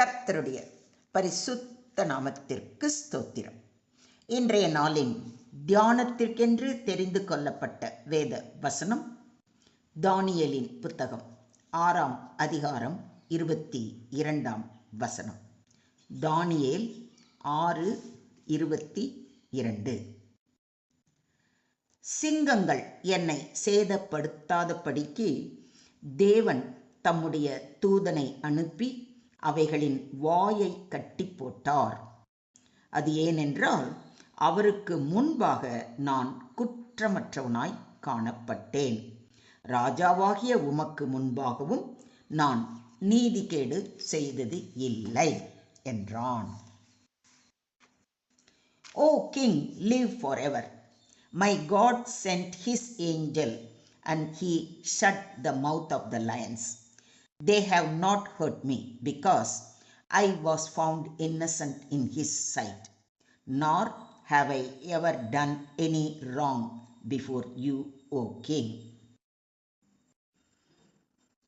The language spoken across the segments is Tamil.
கர்த்தருடைய பரிசுத்த நாமத்திற்கு ஸ்தோத்திரம். இன்றைய நாளின் தியானத்திற்கென்று தெரிந்து கொள்ளப்பட்ட வேத வசனம் தானியலின் புத்தகம் ஆறாம் அதிகாரம் இருபத்தி இரண்டாம் வசனம். தானியேல் ஆறு இருபத்தி இரண்டு. சிங்கங்கள் என்னை சேதப்படுத்தாதபடிக்கு தேவன் தம்முடைய தூதனை அனுப்பி அவைகளின் வாயை கட்டி போட்டார். அது ஏனென்றால் அவருக்கு முன்பாக நான் குற்றமற்றவனாய் காணப்பட்டேன். ராஜாவாகிய உமக்கு முன்பாகவும் நான் நீதிகேடு செய்தது இல்லை என்றான். O king live forever my god sent his angel and he shut the mouth of the lions they have not hurt me because i was found innocent in his sight nor have i ever done any wrong before you o king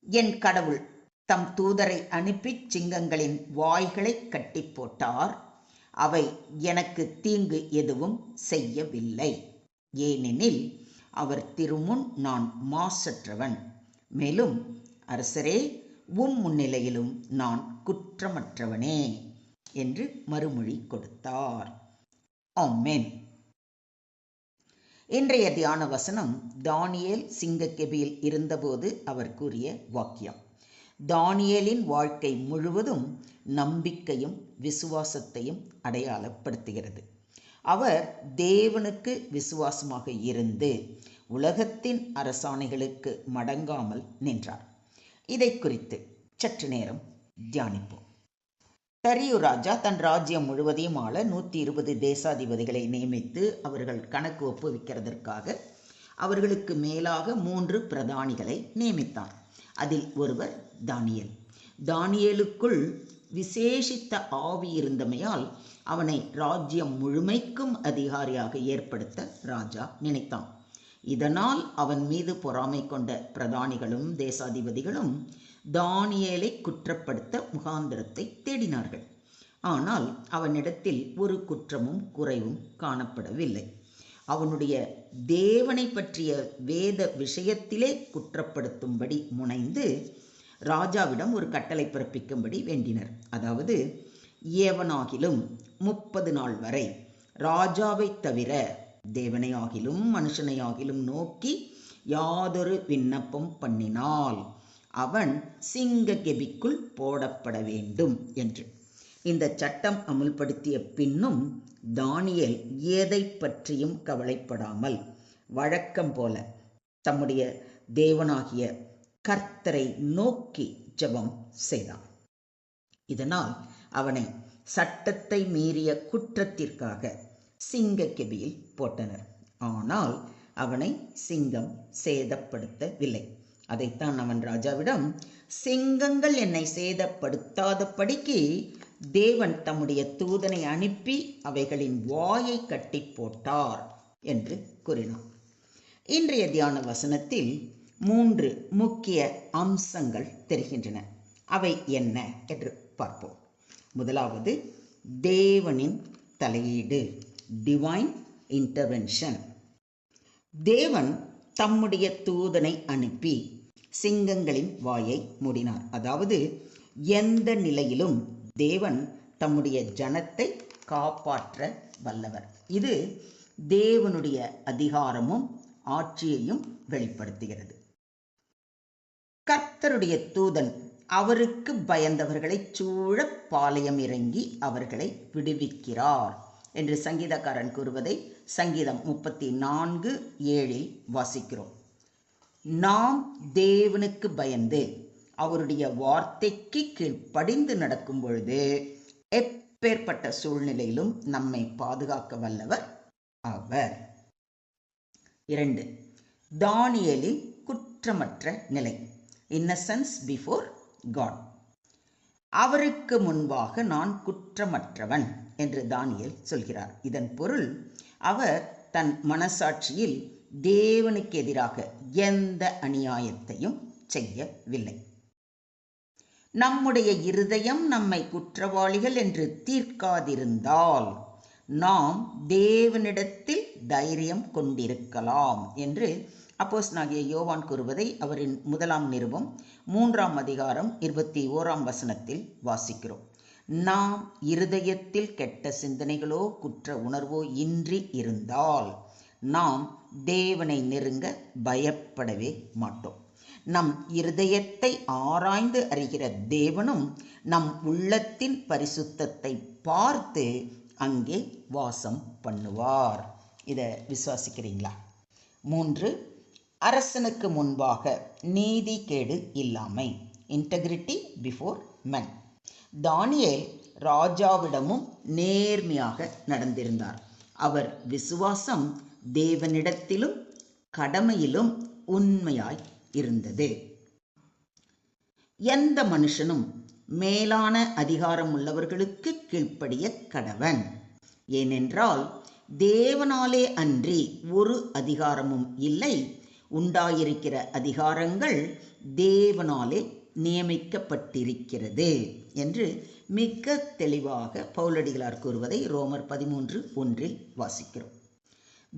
என் கடவுள் தம் தூதரை அனுப்பிச் சிங்கங்களின் வாய்களை கட்டி போட்டார் அவை எனக்கு தீங்கு எதுவும் செய்யவில்லை ஏனெனில் அவர் திருமுன் நான் மாசற்றவன் மேலும் அரசரே உம் முன்னிலையிலும் நான் குற்றமற்றவனே என்று மறுமொழி கொடுத்தார். ஆமென். இன்றைய தியான வசனம் தானியேல் சிங்கக்கெபியில் இருந்தபோது அவர் கூறிய வாக்கியம். தானியேலின் வாழ்க்கை முழுவதும் நம்பிக்கையும் விசுவாசத்தையும் அடையாளப்படுத்துகிறது. அவர் தேவனுக்கு விசுவாசமாக இருந்து உலகத்தின் அரசாணைகளுக்கு மடங்காமல் நின்றார். இதை குறித்து சற்று நேரம் தியானிப்போம். தரியு ராஜா தன் ராஜ்யம் முழுவதையும் ஆள நூற்றி இருபது தேசாதிபதிகளை நியமித்து அவர்கள் கணக்கு ஒப்புவிக்கிறதற்காக அவர்களுக்கு மேலாக மூன்று பிரதானிகளை நியமித்தார். அதில் ஒருவர் தானியல். தானியலுக்குள் விசேஷித்த ஆவி இருந்தமையால் அவனை ராஜ்யம் முழுமைக்கும் அதிகாரியாக ஏற்படுத்த ராஜா நினைத்தான். இதனால் அவன் மீது பொறாமை கொண்ட பிரதானிகளும் தேசாதிபதிகளும் தானியேலை குற்றப்படுத்த முகாந்திரத்தை தேடினார்கள். ஆனால் அவனிடத்தில் ஒரு குற்றமும் குறைவும் காணப்படவில்லை. அவனுடைய தேவனை பற்றிய வேத விஷயத்திலே குற்றப்படுத்தும்படி முனைந்து ராஜாவிடம் ஒரு கட்டளை பிறப்பிக்கும்படி வேண்டினர். அதாவது ஏவனாகிலும் முப்பது நாள் வரை ராஜாவை தவிர தேவனையாகிலும் மனுஷனையாகிலும் நோக்கி யாதொரு விண்ணப்பம் பண்ணினால் அவன் சிங்க கெபிக்குள் போடப்பட வேண்டும் என்று. இந்த சட்டம் அமுல்படுத்திய பின்னும் தானியல் எதை பற்றியும் கவலைப்படாமல் வழக்கம் போல தம்முடைய தேவனாகிய கர்த்தரை நோக்கி ஜபம் செய்தான். இதனால் அவனை சட்டத்தை மீறிய குற்றத்திற்காக சிங்கக்கெபியில் போட்டனர். ஆனால் அவனை சிங்கம் சேதப்படுத்தவில்லை. அதைத்தான் அவன் ராஜாவிடம் சிங்கங்கள் என்னை சேதப்படுத்தாதபடிக்கு தேவன் தம்முடைய தூதனை அனுப்பி அவைகளின் வாயை கட்டி போட்டார் என்று கூறினான். இன்றைய தியான வசனத்தில் மூன்று முக்கிய அம்சங்கள் தெரிகின்றன. அவை என்ன என்று பார்ப்போம். முதலாவது தேவனின் தலையீடு டிவைன் இன்டர்வென்ஷன் தேவன் தம்முடைய தூதனை அனுப்பி சிங்கங்களின் வாயை மூடினார். அதாவது எந்த நிலையிலும் தேவன் தம்முடைய ஜனத்தை காப்பாற்ற வல்லவர். இது தேவனுடைய அதிகாரமும் ஆட்சியையும் வெளிப்படுத்துகிறது. கர்த்தருடைய தூதன் அவருக்கு பயந்தவர்களை சூழ பாளையம் இறங்கி அவர்களை விடுவிக்கிறார். என்று சங்கீதக்காரன் கூறுவதை சங்கீதம் முப்பத்தி நான்கு ஏழில் வாசிக்கிறோம். நாம் தேவனுக்கு பயந்து அவருடைய வார்த்தைக்கு கீழ்ப்படிந்து நடக்கும் பொழுது எப்பேற்பட்ட சூழ்நிலையிலும் நம்மை பாதுகாக்க வல்லவர் அவர். இரண்டு தானியலில் குற்றமற்ற நிலை. இன்னசென்ஸ் பிஃபோர் காட் அவருக்கு முன்பாக நான் குற்றமற்றவன். என்று தானியல் சொல்கிறார். இதன் பொருள் அவர் தன் மனசாட்சியில் தேவனுக்கு எதிராக எந்த அநியாயத்தையும் செய்யவில்லை. நம்முடைய இருதயம் நம்மை குற்றவாளிகள் என்று தீர்க்காதிருந்தால் நாம் தேவனிடத்தில் தைரியம் கொண்டிருக்கலாம் என்று அப்போஸ் நாகிய யோவான் கூறுவதை அவரின் முதலாம் நிருபம் மூன்றாம் அதிகாரம் இருபத்தி ஓராம் வசனத்தில் வாசிக்கிறோம். நாம் இருதயத்தில் கெட்ட சிந்தனைகளோ குற்ற உணர்வோ இன்றி இருந்தால் நாம் தேவனை நெருங்க பயப்படவே மாட்டோம். நம் இருதயத்தை ஆராய்ந்து அறிகிற தேவனும் நம் உள்ளத்தின் பரிசுத்தத்தை பார்த்து அங்கே வாசம் பண்ணுவார். இதை விசுவாசிக்கிறீங்களா? மூன்று அரசனுக்கு முன்பாக நீதி கேடு இல்லாமை. இன்டெகிரிட்டி பிஃபோர் மென் தானியேல் ராஜாவிடமும் நேர்மையாக நடந்திருந்தார். அவர் விசுவாசம் தேவனிடத்திலும் கடமையிலும் உண்மையாய் இருந்தது. எந்த மனுஷனும் மேலான அதிகாரம் உள்ளவர்களுக்கு கீழ்ப்படிய கடவன். ஏனென்றால் தேவனாலே அன்றி ஒரு அதிகாரமும் இல்லை. உண்டாயிருக்கிற அதிகாரங்கள் தேவனாலே நியமிக்கப்பட்டிருக்கிறது என்று மிக தெளிவாக பௌலடிகளார் கூறுவதை ரோமர் பதிமூன்று ஒன்றில் வாசிக்கிறோம்.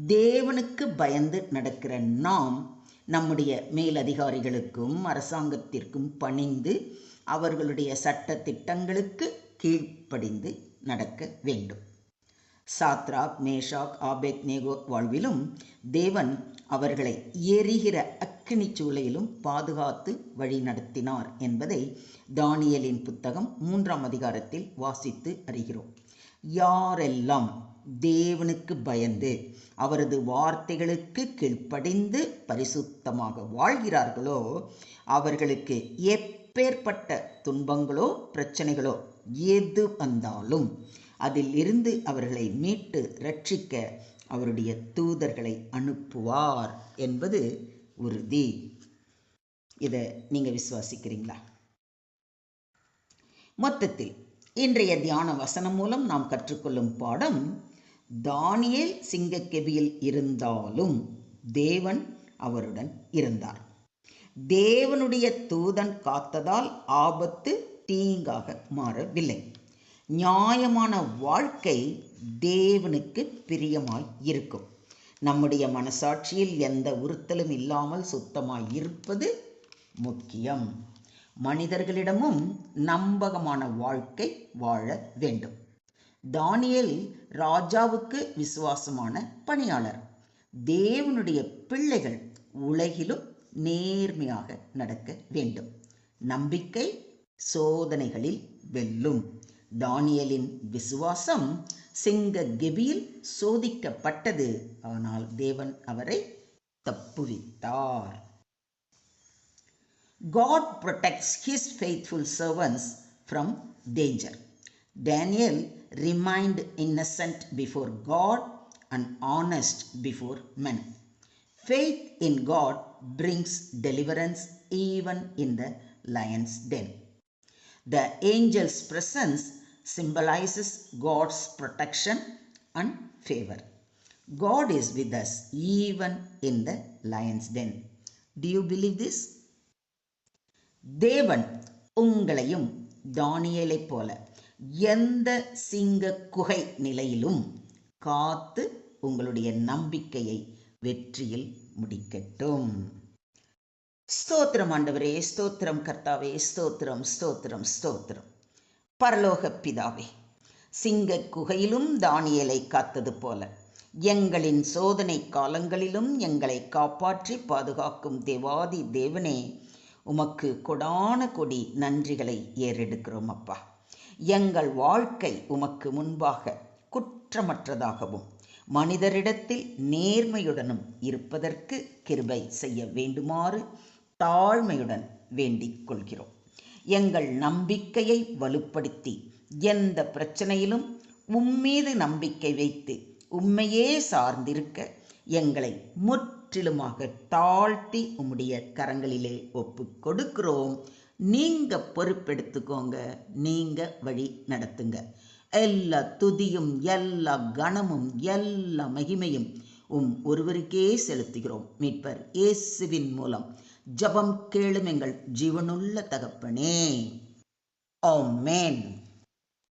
தேவனுக்கு பயந்து நடக்கிற நாம் நம்முடைய மேலதிகாரிகளுக்கும் அரசாங்கத்திற்கும் பணிந்து அவர்களுடைய சட்ட திட்டங்களுக்கு கீழ்ப்படிந்து நடக்க வேண்டும். சாத்ராக் மேஷாக் ஆபேத் நேகோ வாழ்விலும் தேவன் அவர்களை எரிகிற அக்கினி சூளையிலும் பாதுகாத்து வழி நடத்தினார் என்பதை தானியலின் புத்தகம் மூன்றாம் அதிகாரத்தில் வாசித்து அறிகிறோம். யாரெல்லாம் தேவனுக்கு பயந்து அவரது வார்த்தைகளுக்கு கீழ்ப்படிந்து பரிசுத்தமாக வாழ்கிறார்களோ அவர்களுக்கு எப்பேற்பட்ட துன்பங்களோ பிரச்சனைகளோ எது வந்தாலும் அதில் இருந்து அவர்களை மீட்டு ரட்சிக்க அவருடைய தூதர்களை அனுப்புவார் என்பது உறுதி. இதை நீங்கள் விசுவாசிக்கிறீங்களா? மொத்தத்தில் இன்றைய தியான வசனம் மூலம் நாம் கற்றுக்கொள்ளும் பாடம் தானியேல் சிங்கக்கெபியில் இருந்தாலும் தேவன் அவருடன் இருந்தார். தேவனுடைய தூதன் காத்ததால் ஆபத்து தீங்காக மாறவில்லை. நியாயமான வாழ்க்கை தேவனுக்கு பிரியமாய் இருக்கும். நம்முடைய மனசாட்சியில் எந்த உறுத்தலும் இல்லாமல் சுத்தமாக இருப்பது முக்கியம். மனிதர்களிடமும் நம்பகமான வாழ்க்கை வாழ வேண்டும். தானியல் ராஜாவுக்கு விசுவாசமான பணியாளர். தேவனுடைய பிள்ளைகள் உலகிலும் நேர்மையாக நடக்க வேண்டும். நம்பிக்கை சோதனைகளில் வெல்லும். தானியலின் விசுவாசம் சிங்க கெபியில் சோதிக்கப்பட்டது ஆனால் தேவன் அவரை தப்புவித்தார் God protects his faithful servants from danger. Daniel remained innocent before God and honest before men. Faith in God brings deliverance even in the lion's den. The angel's presence symbolizes God's protection and favor. God is with us even in the lion's den. Do you believe this? தேவன் உங்களையும் தானியலைப் போல எந்த சிங்க குகை நிலையிலும் காத்து உங்களுடைய நம்பிக்கையை வெற்றியில் முடிக்கட்டும் ஸ்தோத்திரம் ஆண்டவரே ஸ்தோத்திரம் கர்த்தாவே ஸ்தோத்திரம் ஸ்தோத்திரம் ஸ்தோத்திரம். பரலோக பிதாவே சிங்க குகையிலும் தானியலை காத்தது போல எங்களின் சோதனை காலங்களிலும் எங்களை காப்பாற்றி பாதுகாக்கும் தேவாதி தேவனே உமக்கு கொடான கொடி நன்றிகளை ஏறெடுக்கிறோம் அப்பா. எங்கள் வாழ்க்கை உமக்கு முன்பாக குற்றமற்றதாகவும் மனிதரிடத்தில் நேர்மையுடனும் இருப்பதற்கு கிருபை செய்ய வேண்டுமாறு தாழ்மையுடன் வேண்டிக் கொள்கிறோம் எங்கள் நம்பிக்கையை வலுப்படுத்தி எந்த பிரச்சனையிலும் உம்மீது நம்பிக்கை வைத்து உண்மையே சார்ந்திருக்க எங்களை முற்றிலுமாக தாழ்த்தி உம்முடைய கரங்களிலே ஒப்பு கொடுக்கிறோம். நீங்க பொறுப்பெடுத்துக்கோங்க. நீங்க வழி நடத்துங்க. எல்லா துதியும் எல்லா கணமும் எல்லா மகிமையும் உம் ஒருவருக்கே செலுத்துகிறோம். மீட்பர் இயேசுவின் மூலம். ஜபம் கேளும் எங்கள் ஜீவனுள்ள தகப்பனே. ஓ மேன்